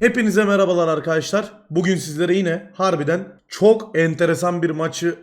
Hepinize merhabalar arkadaşlar. Bugün sizlere yine harbiden çok enteresan bir maçı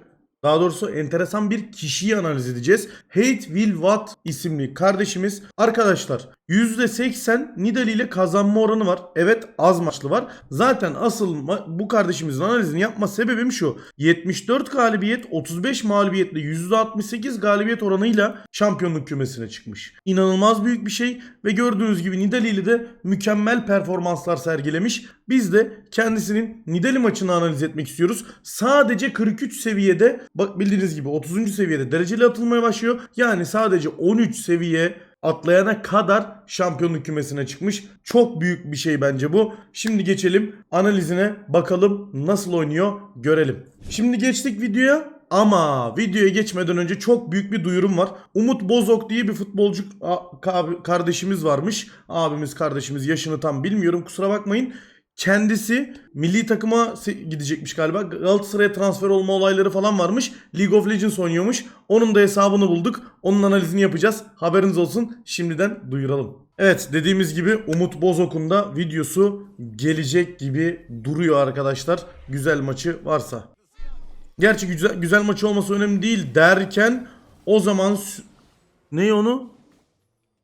daha doğrusu enteresan bir kişiyi analiz edeceğiz. Hate Will Watt isimli kardeşimiz. Arkadaşlar %80 Nidali ile kazanma oranı var. Evet az maçlı var. Zaten asıl bu kardeşimizin analizini yapma sebebim şu. 74 galibiyet 35 mağlubiyetle %68 galibiyet oranıyla şampiyonluk kümesine çıkmış. İnanılmaz büyük bir şey ve gördüğünüz gibi Nidali ile de mükemmel performanslar sergilemiş. Biz de kendisinin Nidali maçını analiz etmek istiyoruz. Sadece 43 seviyede bak bildiğiniz gibi 30. seviyede dereceli atılmaya başlıyor. Yani sadece 13 seviye atlayana kadar şampiyonluk kümesine çıkmış. Çok büyük bir şey bence bu. Şimdi geçelim analizine bakalım nasıl oynuyor görelim. Şimdi geçtik videoya ama videoya geçmeden önce çok büyük bir duyurum var. Umut Bozok diye bir futbolcu kardeşimiz varmış. Abimiz kardeşimiz yaşını tam bilmiyorum kusura bakmayın. Kendisi milli takıma gidecekmiş galiba. Galatasaray'a transfer olma olayları falan varmış. League of Legends oynuyormuş. Onun da hesabını bulduk. Onun analizini yapacağız. Haberiniz olsun. Şimdiden duyuralım. Evet dediğimiz gibi Umut Bozok'un da videosu gelecek gibi duruyor arkadaşlar. Güzel maçı varsa. Gerçi güzel, güzel maçı olması önemli değil derken o zaman ne onu?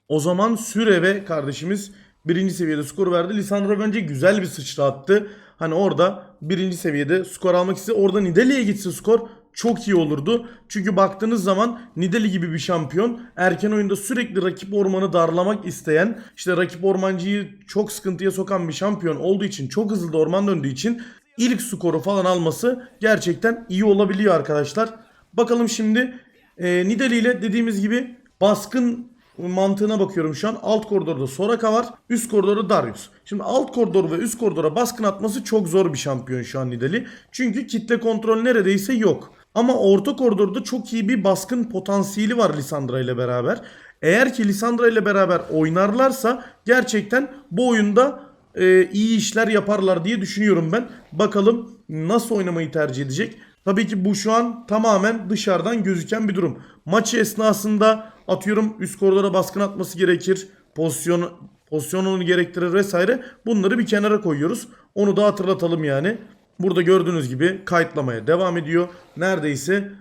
O zaman Süreve kardeşimiz birinci seviyede skor verdi. Lisandro bence güzel bir sıçra attı. Hani orada birinci seviyede skor almak istedi. Orada Nidalee'ye gitse skor çok iyi olurdu. Çünkü baktığınız zaman Nidali gibi bir şampiyon erken oyunda sürekli rakip ormanı darlamak isteyen işte rakip ormancıyı çok sıkıntıya sokan bir şampiyon olduğu için çok hızlı da orman döndüğü için ilk skoru falan alması gerçekten iyi olabiliyor arkadaşlar. Bakalım şimdi e, Nidali ile dediğimiz gibi baskın mantığına bakıyorum şu an. Alt koridorda Soraka var. Üst koridorda Darius. Şimdi alt koridor ve üst koridora baskın atması çok zor bir şampiyon şu an Nidali. Çünkü kitle kontrol neredeyse yok. Ama orta koridorda çok iyi bir baskın potansiyeli var Lisandra ile beraber. Eğer ki Lisandra ile beraber oynarlarsa gerçekten bu oyunda e, iyi işler yaparlar diye düşünüyorum ben. Bakalım nasıl oynamayı tercih edecek. Tabii ki bu şu an tamamen dışarıdan gözüken bir durum. Maçı esnasında atıyorum üst koridora baskın atması gerekir. Pozisyon pozisyonunu gerektirir vesaire. Bunları bir kenara koyuyoruz. Onu da hatırlatalım yani. Burada gördüğünüz gibi kayıtlamaya devam ediyor. Neredeyse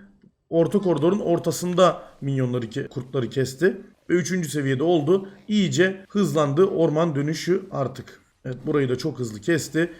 orta koridorun ortasında minyonları kurtları kesti. Ve 3. seviyede oldu. İyice hızlandı orman dönüşü artık. Evet burayı da çok hızlı kesti.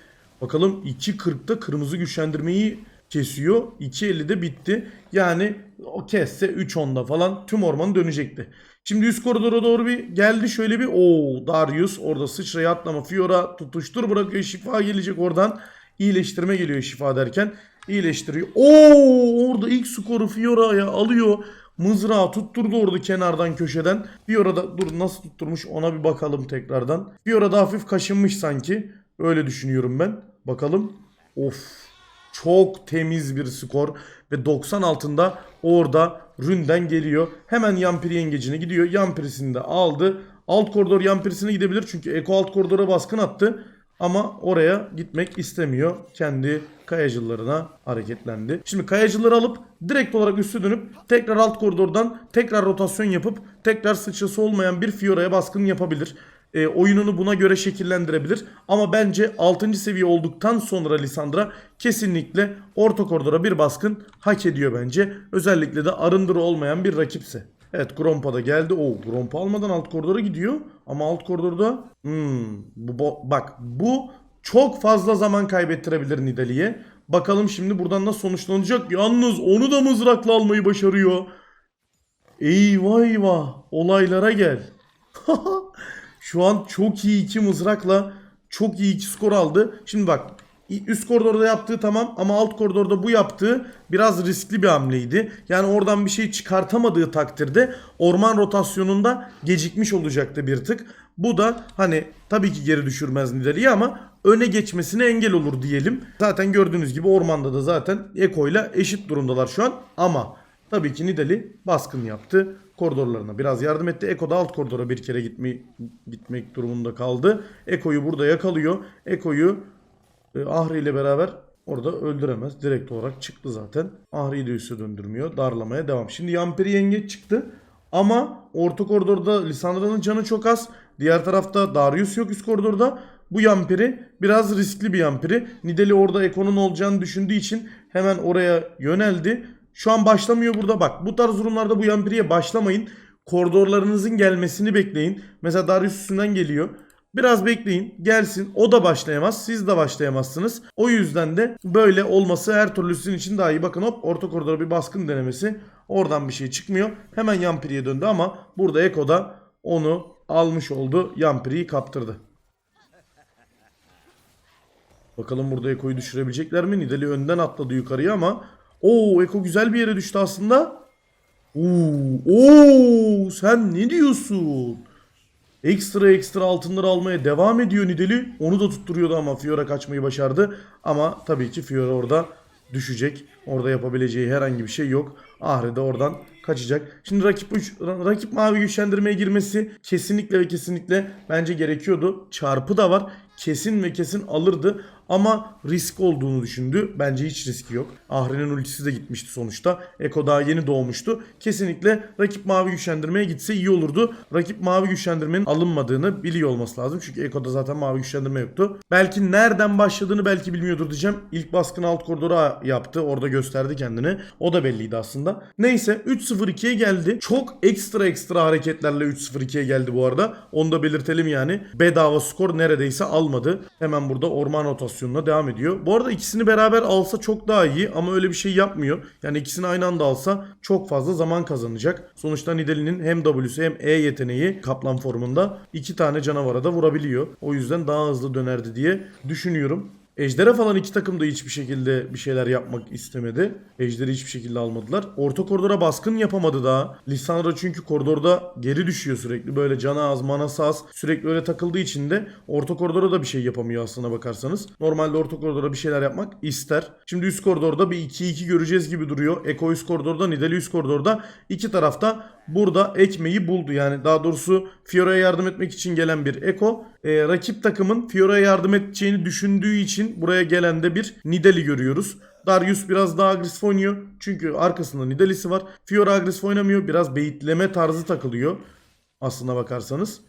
Bakalım 2.40'da kırmızı güçlendirmeyi kesiyor. 2.50'de bitti. Yani o kesse 3.10'da falan tüm ormanı dönecekti. Şimdi üst koridora doğru bir geldi şöyle bir o Darius orada sıçraya atlama Fiora tutuştur bırakıyor şifa gelecek oradan iyileştirme geliyor şifa derken iyileştiriyor. Oo orada ilk skoru Fiora'ya alıyor. Mızrağı tutturdu orada kenardan köşeden. Fiora da dur nasıl tutturmuş ona bir bakalım tekrardan. Fiora da hafif kaşınmış sanki. Öyle düşünüyorum ben. Bakalım. Of çok temiz bir skor ve 90 altında orada Ründen geliyor. Hemen Yampiri yengecine gidiyor. Yampirisini de aldı. Alt koridor Yampirisine gidebilir çünkü Eko alt koridora baskın attı. Ama oraya gitmek istemiyor. Kendi kayacılarına hareketlendi. Şimdi kayacıları alıp direkt olarak üstü dönüp tekrar alt koridordan tekrar rotasyon yapıp tekrar sıçrası olmayan bir Fiora'ya baskın yapabilir. E, oyununu buna göre şekillendirebilir. Ama bence 6. seviye olduktan sonra Lisandra kesinlikle orta koridora bir baskın hak ediyor bence. Özellikle de arındırı olmayan bir rakipse. Evet Grompa da geldi. Oo Grompa almadan alt koridora gidiyor. Ama alt koridorda hmm, bu, bak bu çok fazla zaman kaybettirebilir Nidalee'ye. Bakalım şimdi buradan nasıl sonuçlanacak. Yalnız onu da mızrakla almayı başarıyor. Eyvah eyvah olaylara gel. Şu an çok iyi iki mızrakla çok iyi iki skor aldı. Şimdi bak üst koridorda yaptığı tamam ama alt koridorda bu yaptığı biraz riskli bir hamleydi. Yani oradan bir şey çıkartamadığı takdirde orman rotasyonunda gecikmiş olacaktı bir tık. Bu da hani tabii ki geri düşürmez Nidalee'yi ama öne geçmesine engel olur diyelim. Zaten gördüğünüz gibi ormanda da zaten Eko ile eşit durumdalar şu an ama Tabii ki Nidali baskın yaptı. Koridorlarına biraz yardım etti. Eko da alt koridora bir kere gitme, gitmek durumunda kaldı. Eko'yu burada yakalıyor. Eko'yu e, Ahri ile beraber orada öldüremez. Direkt olarak çıktı zaten. Ahri'yi de üstü döndürmüyor. Darlamaya devam. Şimdi Yampiri yengeç çıktı. Ama orta koridorda Lisandra'nın canı çok az. Diğer tarafta Darius yok üst koridorda. bu Yampiri biraz riskli bir Yampiri. Nidali orada Eko'nun olacağını düşündüğü için hemen oraya yöneldi. Şu an başlamıyor burada bak. Bu tarz durumlarda bu Yampiri'ye başlamayın. Koridorlarınızın gelmesini bekleyin. Mesela Darius üstünden geliyor. Biraz bekleyin gelsin o da başlayamaz siz de başlayamazsınız. O yüzden de böyle olması her türlü sizin için daha iyi. Bakın hop orta koridora bir baskın denemesi oradan bir şey çıkmıyor. Hemen Yampiri'ye döndü ama burada Eko da onu almış oldu. Yampiri'yi kaptırdı. Bakalım burada Eko'yu düşürebilecekler mi? Nidali önden atladı yukarıya ama Oo Eko güzel bir yere düştü aslında. Oo, oo sen ne diyorsun? Ekstra ekstra altınları almaya devam ediyor Nidali. Onu da tutturuyordu ama Fiora kaçmayı başardı. Ama tabii ki Fiora orada düşecek. Orada yapabileceği herhangi bir şey yok. Ahri de oradan kaçacak. Şimdi rakip üç- rakip mavi güçlendirmeye girmesi kesinlikle ve kesinlikle bence gerekiyordu. Çarpı da var. Kesin ve kesin alırdı ama risk olduğunu düşündü. Bence hiç riski yok. Ahri'nin ultisi de gitmişti sonuçta. Eko daha yeni doğmuştu. Kesinlikle rakip mavi güçlendirmeye gitse iyi olurdu. Rakip mavi güçlendirmenin alınmadığını biliyor olması lazım. Çünkü Eko'da zaten mavi güçlendirme yoktu. Belki nereden başladığını belki bilmiyordur diyeceğim. İlk baskını alt koridora yaptı. Orada gösterdi kendini. O da belliydi aslında. Neyse 3-0-2'ye geldi. Çok ekstra ekstra hareketlerle 3-0-2'ye geldi bu arada. Onu da belirtelim yani. Bedava skor neredeyse almadı. Hemen burada orman rotasyonuna devam ediyor. Bu arada ikisini beraber alsa çok daha iyi ama öyle bir şey yapmıyor. Yani ikisini aynı anda alsa çok fazla zaman kazanacak. Sonuçta Nidalee'nin hem W'su hem E yeteneği kaplan formunda iki tane canavara da vurabiliyor. O yüzden daha hızlı dönerdi diye düşünüyorum. Ejder'e falan iki takım da hiçbir şekilde bir şeyler yapmak istemedi. Ejder'i hiçbir şekilde almadılar. Orta koridora baskın yapamadı daha. Lissandra çünkü koridorda geri düşüyor sürekli. Böyle canı az, manası az. Sürekli öyle takıldığı için de orta koridora da bir şey yapamıyor aslına bakarsanız. Normalde orta koridora bir şeyler yapmak ister. Şimdi üst koridorda bir 2-2 göreceğiz gibi duruyor. Eko üst koridorda, Nidali üst koridorda. İki tarafta burada ekmeği buldu. Yani daha doğrusu Fiora'ya yardım etmek için gelen bir Eko. E, rakip takımın Fiora'ya yardım edeceğini düşündüğü için buraya gelen de bir Nidali görüyoruz. Darius biraz daha agresif oynuyor. Çünkü arkasında Nidalee'si var. Fiora agresif oynamıyor. Biraz beyitleme tarzı takılıyor. Aslına bakarsanız.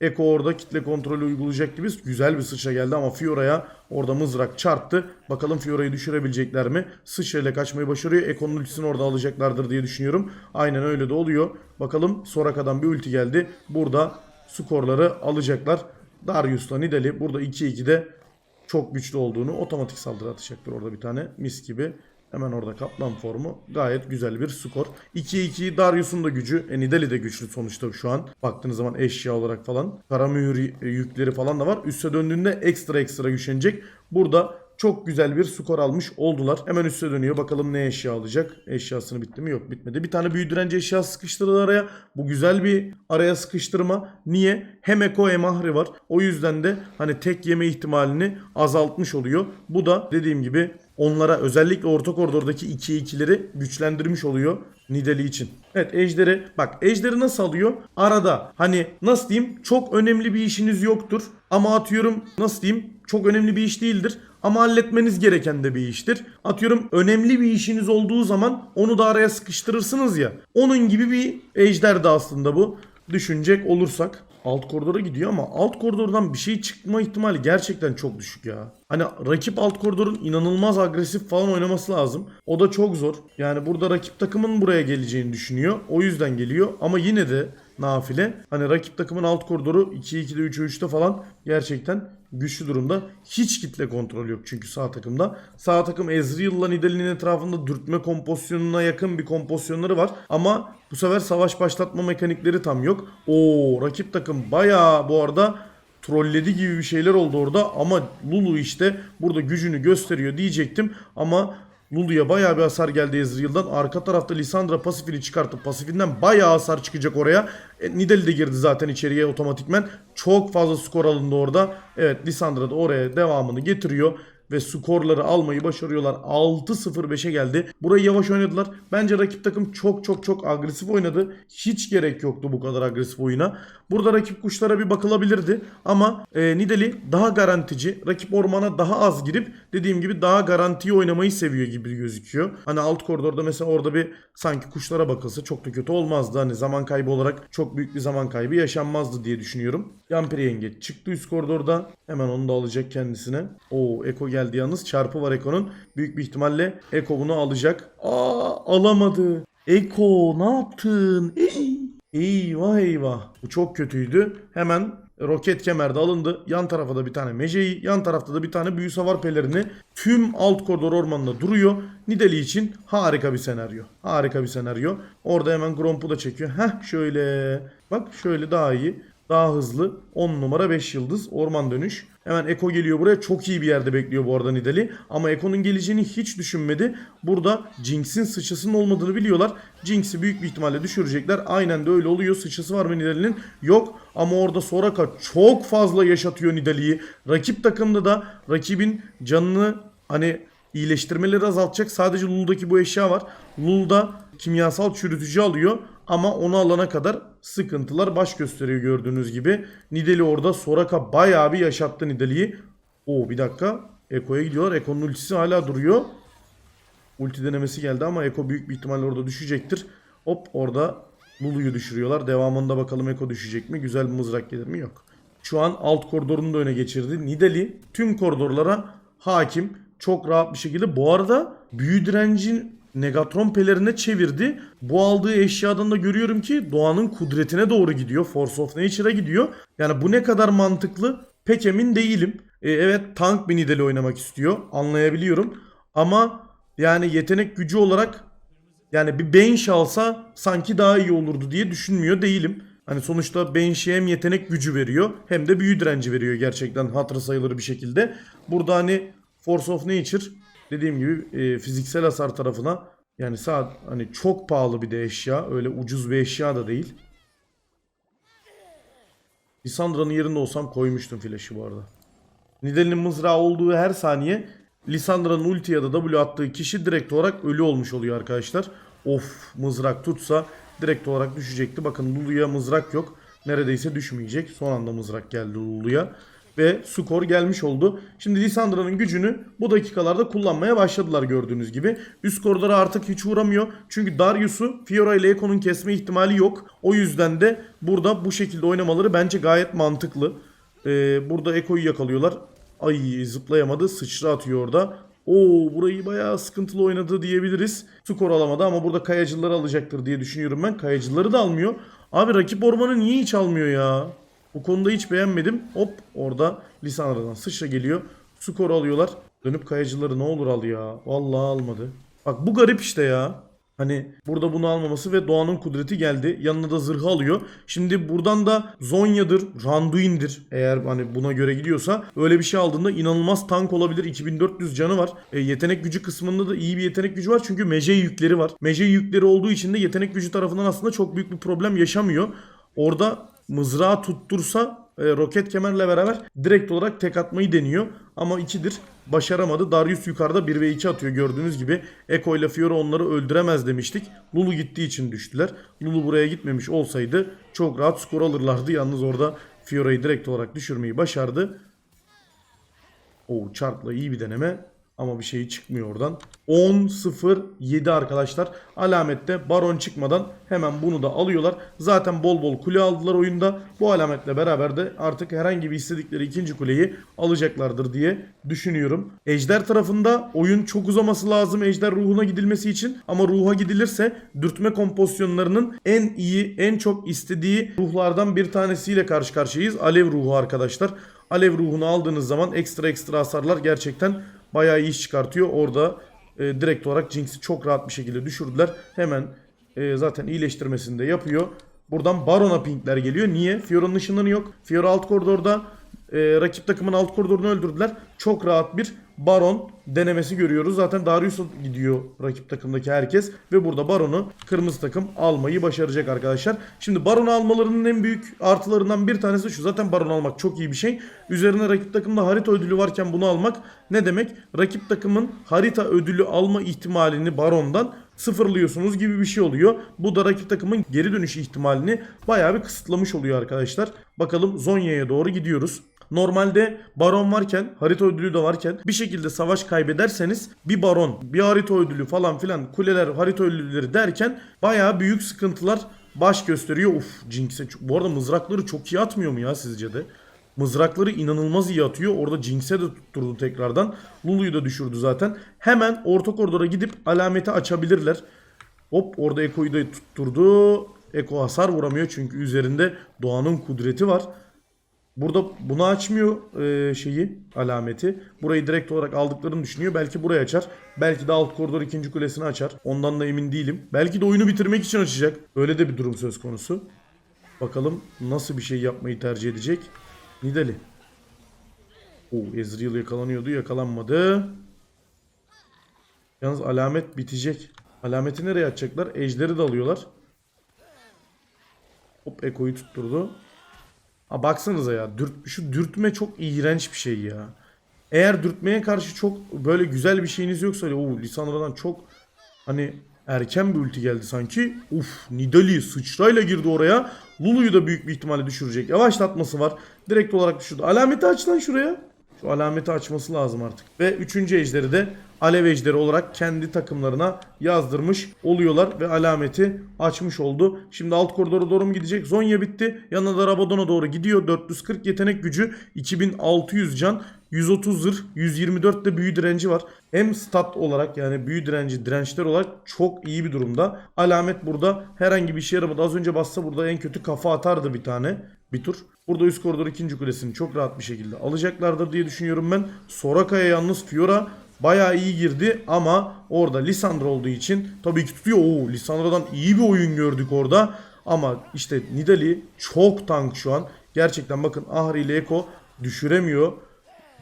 Eko orada kitle kontrolü uygulayacak gibi güzel bir sıçra geldi ama Fiora'ya orada mızrak çarptı. Bakalım Fiora'yı düşürebilecekler mi? Sıçra ile kaçmayı başarıyor. Eko'nun ultisini orada alacaklardır diye düşünüyorum. Aynen öyle de oluyor. Bakalım Soraka'dan bir ulti geldi. Burada skorları alacaklar. Darius'la Nidali burada 2-2'de çok güçlü olduğunu otomatik saldırı atacaktır orada bir tane mis gibi. Hemen orada kaplan formu gayet güzel bir skor. 2-2 Darius'un da gücü. E, Nidali de güçlü sonuçta şu an. Baktığınız zaman eşya olarak falan. Kara mühür yükleri falan da var. Üste döndüğünde ekstra ekstra güçlenecek. Burada çok güzel bir skor almış oldular. Hemen üste dönüyor. Bakalım ne eşya alacak. Eşyasını bitti mi? Yok bitmedi. Bir tane büyü direnci eşya sıkıştırdı araya. Bu güzel bir araya sıkıştırma. Niye? Hem Eko hem Ahri var. O yüzden de hani tek yeme ihtimalini azaltmış oluyor. Bu da dediğim gibi onlara özellikle orta koridordaki 2-2'leri güçlendirmiş oluyor Nidali için. Evet Ejder'i bak Ejder'i nasıl alıyor? Arada hani nasıl diyeyim çok önemli bir işiniz yoktur. Ama atıyorum nasıl diyeyim çok önemli bir iş değildir. Ama halletmeniz gereken de bir iştir. Atıyorum önemli bir işiniz olduğu zaman onu da araya sıkıştırırsınız ya. Onun gibi bir ejder de aslında bu. Düşünecek olursak. Alt koridora gidiyor ama alt koridordan bir şey çıkma ihtimali gerçekten çok düşük ya. Hani rakip alt koridorun inanılmaz agresif falan oynaması lazım. O da çok zor. Yani burada rakip takımın buraya geleceğini düşünüyor. O yüzden geliyor ama yine de nafile. Hani rakip takımın alt koridoru 2-2'de 3'e 3'te falan gerçekten güçlü durumda. Hiç kitle kontrol yok çünkü sağ takımda. Sağ takım Ezreal'la Nidalee'nin etrafında dürtme kompozisyonuna yakın bir kompozisyonları var. Ama bu sefer savaş başlatma mekanikleri tam yok. Oo rakip takım bayağı bu arada trolledi gibi bir şeyler oldu orada ama Lulu işte burada gücünü gösteriyor diyecektim ama Lulu'ya bayağı bir hasar geldi Ezreal'dan. Arka tarafta Lissandra pasifini çıkartıp pasifinden bayağı hasar çıkacak oraya. E, Nidali de girdi zaten içeriye otomatikmen. Çok fazla skor alındı orada. Evet Lissandra da oraya devamını getiriyor ve skorları almayı başarıyorlar. 6-0-5'e geldi. Burayı yavaş oynadılar. Bence rakip takım çok çok çok agresif oynadı. Hiç gerek yoktu bu kadar agresif oyuna. Burada rakip kuşlara bir bakılabilirdi. Ama e, Nidali daha garantici. Rakip ormana daha az girip dediğim gibi daha garantiyi oynamayı seviyor gibi gözüküyor. Hani alt koridorda mesela orada bir sanki kuşlara bakılsa çok da kötü olmazdı. Hani zaman kaybı olarak çok büyük bir zaman kaybı yaşanmazdı diye düşünüyorum. Yampiri yengeç çıktı üst koridorda. Hemen onu da alacak kendisine. Oo Eko geldi yalnız. Çarpı var Eko'nun. Büyük bir ihtimalle Eko bunu alacak. Aa alamadı. Eko ne yaptın? Ey. Eyvah eyvah. Bu çok kötüydü. Hemen roket kemerde alındı. Yan tarafa da bir tane Meje'yi, yan tarafta da bir tane büyü savar pelerini tüm alt koridor ormanında duruyor. Nidali için harika bir senaryo. Harika bir senaryo. Orada hemen Gromp'u da çekiyor. Heh şöyle. Bak şöyle daha iyi. Daha hızlı. 10 numara 5 yıldız orman dönüş. Hemen Eko geliyor buraya. Çok iyi bir yerde bekliyor bu arada Nidali. Ama Eko'nun geleceğini hiç düşünmedi. Burada Jinx'in sıçrasının olmadığını biliyorlar. Jinx'i büyük bir ihtimalle düşürecekler. Aynen de öyle oluyor. Sıçrası var mı Nidali'nin? Yok. Ama orada Soraka çok fazla yaşatıyor Nidali'yi. Rakip takımda da rakibin canını hani iyileştirmeleri azaltacak. Sadece Lul'daki bu eşya var. Lul'da kimyasal çürütücü alıyor. Ama onu alana kadar sıkıntılar baş gösteriyor gördüğünüz gibi. Nidali orada Soraka bayağı bir yaşattı Nidali'yi. Oo bir dakika. Eko'ya gidiyorlar. Eko'nun ultisi hala duruyor. Ulti denemesi geldi ama Eko büyük bir ihtimalle orada düşecektir. Hop orada Lulu'yu düşürüyorlar. Devamında bakalım Eko düşecek mi? Güzel bir mızrak gelir mi? Yok. Şu an alt koridorunu da öne geçirdi. Nidali tüm koridorlara hakim. Çok rahat bir şekilde. Bu arada büyü direncin Negatron pelerine çevirdi. Bu aldığı eşyadan da görüyorum ki doğanın kudretine doğru gidiyor. Force of Nature'a gidiyor. Yani bu ne kadar mantıklı pek emin değilim. E, evet tank bir Nidali oynamak istiyor. Anlayabiliyorum. Ama yani yetenek gücü olarak yani bir Bench alsa sanki daha iyi olurdu diye düşünmüyor değilim. Hani sonuçta Bench'e hem yetenek gücü veriyor hem de büyü direnci veriyor gerçekten hatırı sayılır bir şekilde. Burada hani Force of Nature dediğim gibi e, fiziksel hasar tarafına yani saat hani çok pahalı bir de eşya. Öyle ucuz bir eşya da değil. Lissandra'nın yerinde olsam koymuştum flash'ı bu arada. Nidalee'nin mızrağı olduğu her saniye Lissandra'nın ulti ya da W attığı kişi direkt olarak ölü olmuş oluyor arkadaşlar. Of mızrak tutsa direkt olarak düşecekti. Bakın Lulu'ya mızrak yok. Neredeyse düşmeyecek. Son anda mızrak geldi Lulu'ya. Ve skor gelmiş oldu. Şimdi Lissandra'nın gücünü bu dakikalarda kullanmaya başladılar gördüğünüz gibi. Üst koridora artık hiç uğramıyor. Çünkü Darius'u Fiora ile Eko'nun kesme ihtimali yok. O yüzden de burada bu şekilde oynamaları bence gayet mantıklı. Ee, burada Eko'yu yakalıyorlar. Ay zıplayamadı. Sıçra atıyor orada. Oo burayı bayağı sıkıntılı oynadı diyebiliriz. Skor alamadı ama burada kayacıları alacaktır diye düşünüyorum ben. Kayacıları da almıyor. Abi rakip ormanı niye hiç almıyor ya? Bu konuda hiç beğenmedim. Hop orada Lisandra'dan sıçra geliyor. Skor alıyorlar. Dönüp kayacıları ne olur al ya. Vallahi almadı. Bak bu garip işte ya. Hani burada bunu almaması ve Doğan'ın kudreti geldi. Yanına da zırhı alıyor. Şimdi buradan da Zonya'dır, Randuin'dir eğer hani buna göre gidiyorsa öyle bir şey aldığında inanılmaz tank olabilir. 2400 canı var. E, yetenek gücü kısmında da iyi bir yetenek gücü var. Çünkü Mece yükleri var. Mece yükleri olduğu için de yetenek gücü tarafından aslında çok büyük bir problem yaşamıyor. Orada mızrağı tuttursa e, roket kemerle beraber direkt olarak tek atmayı deniyor. Ama ikidir başaramadı. Darius yukarıda 1 ve 2 atıyor gördüğünüz gibi. Eko ile Fiora onları öldüremez demiştik. Lulu gittiği için düştüler. Lulu buraya gitmemiş olsaydı çok rahat skor alırlardı. Yalnız orada Fiora'yı direkt olarak düşürmeyi başardı. O çarpla iyi bir deneme. Ama bir şey çıkmıyor oradan. 10-0-7 arkadaşlar. Alamette baron çıkmadan hemen bunu da alıyorlar. Zaten bol bol kule aldılar oyunda. Bu alametle beraber de artık herhangi bir istedikleri ikinci kuleyi alacaklardır diye düşünüyorum. Ejder tarafında oyun çok uzaması lazım Ejder ruhuna gidilmesi için. Ama ruha gidilirse dürtme kompozisyonlarının en iyi, en çok istediği ruhlardan bir tanesiyle karşı karşıyayız. Alev ruhu arkadaşlar. Alev ruhunu aldığınız zaman ekstra ekstra hasarlar gerçekten bayağı iyi iş çıkartıyor. Orada e, direkt olarak Jinx'i çok rahat bir şekilde düşürdüler. Hemen e, zaten iyileştirmesini de yapıyor. Buradan Baron'a pinkler geliyor. Niye? Fiora'nın ışınlanı yok. Fiora alt koridorda e, rakip takımın alt koridorunu öldürdüler. Çok rahat bir Baron denemesi görüyoruz. Zaten Darius'a gidiyor rakip takımdaki herkes. Ve burada Baron'u kırmızı takım almayı başaracak arkadaşlar. Şimdi Baron'u almalarının en büyük artılarından bir tanesi şu. Zaten Baron almak çok iyi bir şey. Üzerine rakip takımda harita ödülü varken bunu almak ne demek? Rakip takımın harita ödülü alma ihtimalini Baron'dan sıfırlıyorsunuz gibi bir şey oluyor. Bu da rakip takımın geri dönüş ihtimalini bayağı bir kısıtlamış oluyor arkadaşlar. Bakalım Zonya'ya doğru gidiyoruz. Normalde baron varken, harita ödülü de varken bir şekilde savaş kaybederseniz bir baron, bir harita ödülü falan filan kuleler, harita ödülleri derken bayağı büyük sıkıntılar baş gösteriyor. Uf Jinx'e bu arada mızrakları çok iyi atmıyor mu ya sizce de? Mızrakları inanılmaz iyi atıyor. Orada Jinx'e de tutturdu tekrardan. Lulu'yu da düşürdü zaten. Hemen orta koridora gidip alameti açabilirler. Hop orada Eko'yu da tutturdu. Eko hasar vuramıyor çünkü üzerinde Doğan'ın kudreti var. Burada bunu açmıyor e, şeyi alameti. Burayı direkt olarak aldıklarını düşünüyor. Belki burayı açar. Belki de alt koridor ikinci kulesini açar. Ondan da emin değilim. Belki de oyunu bitirmek için açacak. Öyle de bir durum söz konusu. Bakalım nasıl bir şey yapmayı tercih edecek. Nidali. Oo Ezreal yakalanıyordu. Yakalanmadı. Yalnız alamet bitecek. Alameti nereye atacaklar? Ejderi de alıyorlar. Hop Eko'yu tutturdu. Ha baksanıza ya. Dürt, şu dürtme çok iğrenç bir şey ya. Eğer dürtmeye karşı çok böyle güzel bir şeyiniz yoksa o Lisandra'dan çok hani erken bir ulti geldi sanki. Uf Nidali sıçrayla girdi oraya. Lulu'yu da büyük bir ihtimalle düşürecek. Yavaşlatması var. Direkt olarak düşürdü. Alameti aç lan şuraya. Şu alameti açması lazım artık. Ve üçüncü ejderi de Alev olarak kendi takımlarına yazdırmış oluyorlar ve alameti açmış oldu. Şimdi alt koridora doğru mu gidecek? Zonya bitti. Yanına da Rabadon'a doğru gidiyor. 440 yetenek gücü, 2600 can, 130 zırh, 124 de büyü direnci var. Hem stat olarak yani büyü direnci, dirençler olarak çok iyi bir durumda. Alamet burada herhangi bir şey yaramadı. Az önce bassa burada en kötü kafa atardı bir tane bir tur. Burada üst koridor ikinci kulesini çok rahat bir şekilde alacaklardır diye düşünüyorum ben. Soraka'ya yalnız Fiora bayağı iyi girdi ama orada Lisandro olduğu için tabii ki tutuyor. Oo Lisandra'dan iyi bir oyun gördük orada. Ama işte Nidali çok tank şu an. Gerçekten bakın Ahri ile Eko düşüremiyor.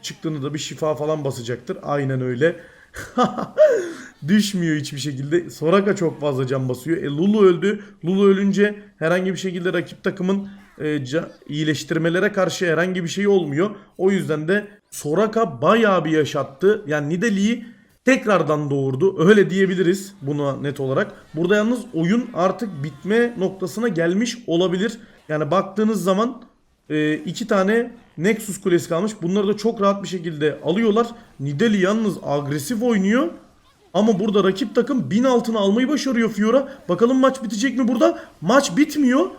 Çıktığında da bir şifa falan basacaktır. Aynen öyle. Düşmüyor hiçbir şekilde. Soraka çok fazla can basıyor. E, Lulu öldü. Lulu ölünce herhangi bir şekilde rakip takımın e, iyileştirmelere karşı herhangi bir şey olmuyor. O yüzden de Soraka bayağı bir yaşattı. Yani Nidalee'yi tekrardan doğurdu. Öyle diyebiliriz buna net olarak. Burada yalnız oyun artık bitme noktasına gelmiş olabilir. Yani baktığınız zaman e, iki tane Nexus kulesi kalmış. Bunları da çok rahat bir şekilde alıyorlar. Nidali yalnız agresif oynuyor. Ama burada rakip takım 1000 altını almayı başarıyor Fiora. Bakalım maç bitecek mi burada? Maç bitmiyor.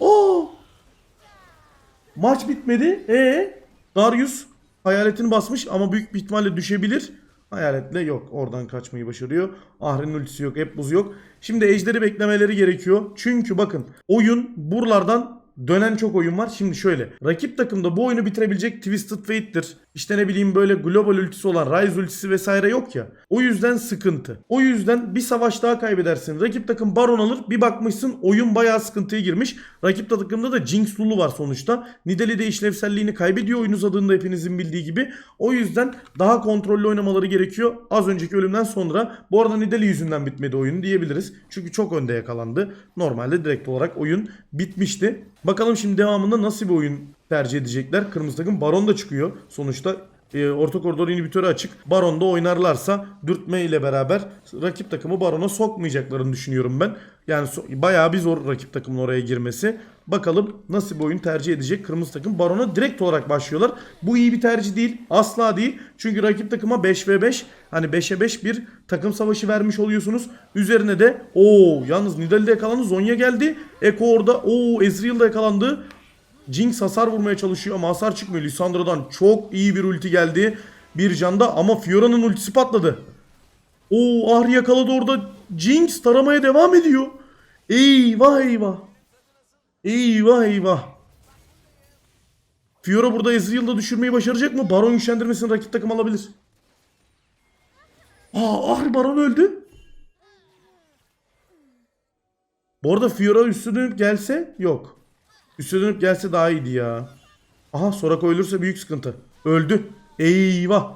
Oo! Maç bitmedi. E Darius hayaletini basmış ama büyük bir ihtimalle düşebilir. Hayaletle yok. Oradan kaçmayı başarıyor. Ahri'nin ultisi yok. Hep buz yok. Şimdi ejderi beklemeleri gerekiyor. Çünkü bakın oyun buralardan dönen çok oyun var. Şimdi şöyle. Rakip takımda bu oyunu bitirebilecek Twisted Fate'tir. İşte ne bileyim böyle global ultisi olan Ryze ultisi vesaire yok ya. O yüzden sıkıntı. O yüzden bir savaş daha kaybedersin. Rakip takım baron alır. Bir bakmışsın oyun bayağı sıkıntıya girmiş. Rakip takımda da Jinx Lulu var sonuçta. Nidali de işlevselliğini kaybediyor oyun uzadığında hepinizin bildiği gibi. O yüzden daha kontrollü oynamaları gerekiyor. Az önceki ölümden sonra. Bu arada Nidali yüzünden bitmedi oyun diyebiliriz. Çünkü çok önde yakalandı. Normalde direkt olarak oyun bitmişti. Bakalım şimdi devamında nasıl bir oyun tercih edecekler. Kırmızı takım Baron da çıkıyor. Sonuçta e, orta koridor inhibitörü açık. Baron'da oynarlarsa dürtme ile beraber rakip takımı Baron'a sokmayacaklarını düşünüyorum ben. Yani so- bayağı bir zor rakip takımın oraya girmesi. Bakalım nasıl bir oyun tercih edecek Kırmızı takım. Baron'a direkt olarak başlıyorlar. Bu iyi bir tercih değil. Asla değil. Çünkü rakip takıma 5v5 hani 5'e 5 bir takım savaşı vermiş oluyorsunuz. Üzerine de o yalnız Nidalee'de yakalandı. Zonya geldi. Eko orada. o Ezreal da yakalandı. Jinx hasar vurmaya çalışıyor ama hasar çıkmıyor. Lisandra'dan çok iyi bir ulti geldi. Bir canda ama Fiora'nın ultisi patladı. Oo Ahri yakaladı orada. Jinx taramaya devam ediyor. Eyvah eyvah. Eyvah eyvah. Fiora burada Ezreal'da düşürmeyi başaracak mı? Baron güçlendirmesini rakip takım alabilir. Aa Ahri Baron öldü. Bu arada Fiora üstüne dönüp gelse yok. Üstüne dönüp gelse daha iyiydi ya. Aha Soraka ölürse büyük sıkıntı. Öldü. Eyvah.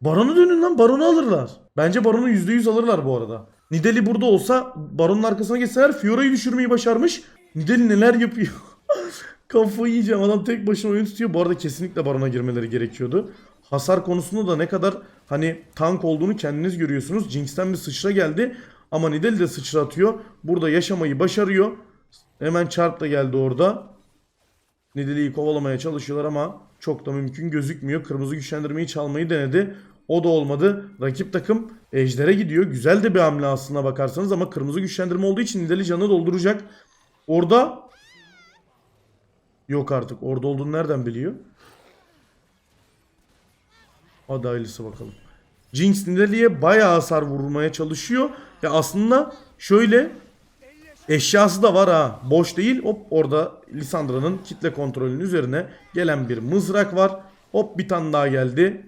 Baron'u dönün lan. Baron'u alırlar. Bence Baron'u %100 alırlar bu arada. Nidali burada olsa Baron'un arkasına geçseler Fiora'yı düşürmeyi başarmış. Nidali neler yapıyor? Kafayı yiyeceğim. Adam tek başına oyun tutuyor. Bu arada kesinlikle Baron'a girmeleri gerekiyordu. hasar konusunda da ne kadar hani tank olduğunu kendiniz görüyorsunuz. Jinx'ten bir sıçra geldi ama Nidali de sıçra atıyor. Burada yaşamayı başarıyor. Hemen çarp da geldi orada. Nidalee'yi kovalamaya çalışıyorlar ama çok da mümkün gözükmüyor. Kırmızı güçlendirmeyi çalmayı denedi. O da olmadı. Rakip takım Ejder'e gidiyor. Güzel de bir hamle aslına bakarsanız ama kırmızı güçlendirme olduğu için Nidali canı dolduracak. Orada yok artık. Orada olduğunu nereden biliyor? Hadi hayırlısı bakalım. Jinx Nidalee'ye bayağı hasar vurmaya çalışıyor. Ya aslında şöyle eşyası da var ha. Boş değil. Hop orada Lisandra'nın kitle kontrolünün üzerine gelen bir mızrak var. Hop bir tane daha geldi.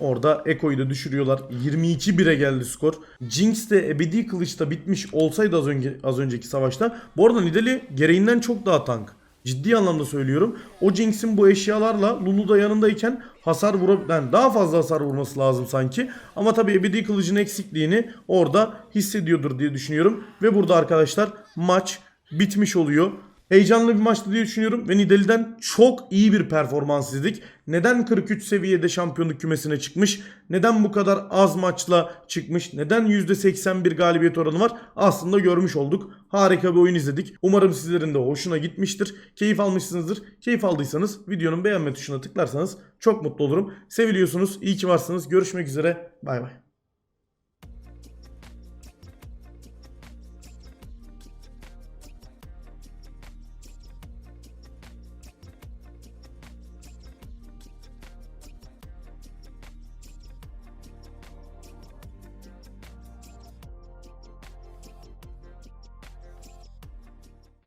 Orada Eko'yu da düşürüyorlar. 22-1'e geldi skor. Jinx de ebedi kılıçta bitmiş olsaydı az, önce, az önceki savaşta. Bu arada Nidalee gereğinden çok daha tank. Ciddi anlamda söylüyorum. O Jinx'in bu eşyalarla Lulu da yanındayken hasar vurabilen daha fazla hasar vurması lazım sanki. Ama tabii ebedi kılıcın eksikliğini orada hissediyordur diye düşünüyorum. Ve burada arkadaşlar maç bitmiş oluyor. Heyecanlı bir maçtı diye düşünüyorum ve Nidalee'den çok iyi bir performans izledik. Neden 43 seviyede şampiyonluk kümesine çıkmış? Neden bu kadar az maçla çıkmış? Neden %81 galibiyet oranı var? Aslında görmüş olduk. Harika bir oyun izledik. Umarım sizlerin de hoşuna gitmiştir. Keyif almışsınızdır. Keyif aldıysanız videonun beğenme tuşuna tıklarsanız çok mutlu olurum. Seviliyorsunuz. İyi ki varsınız. Görüşmek üzere. Bay bay.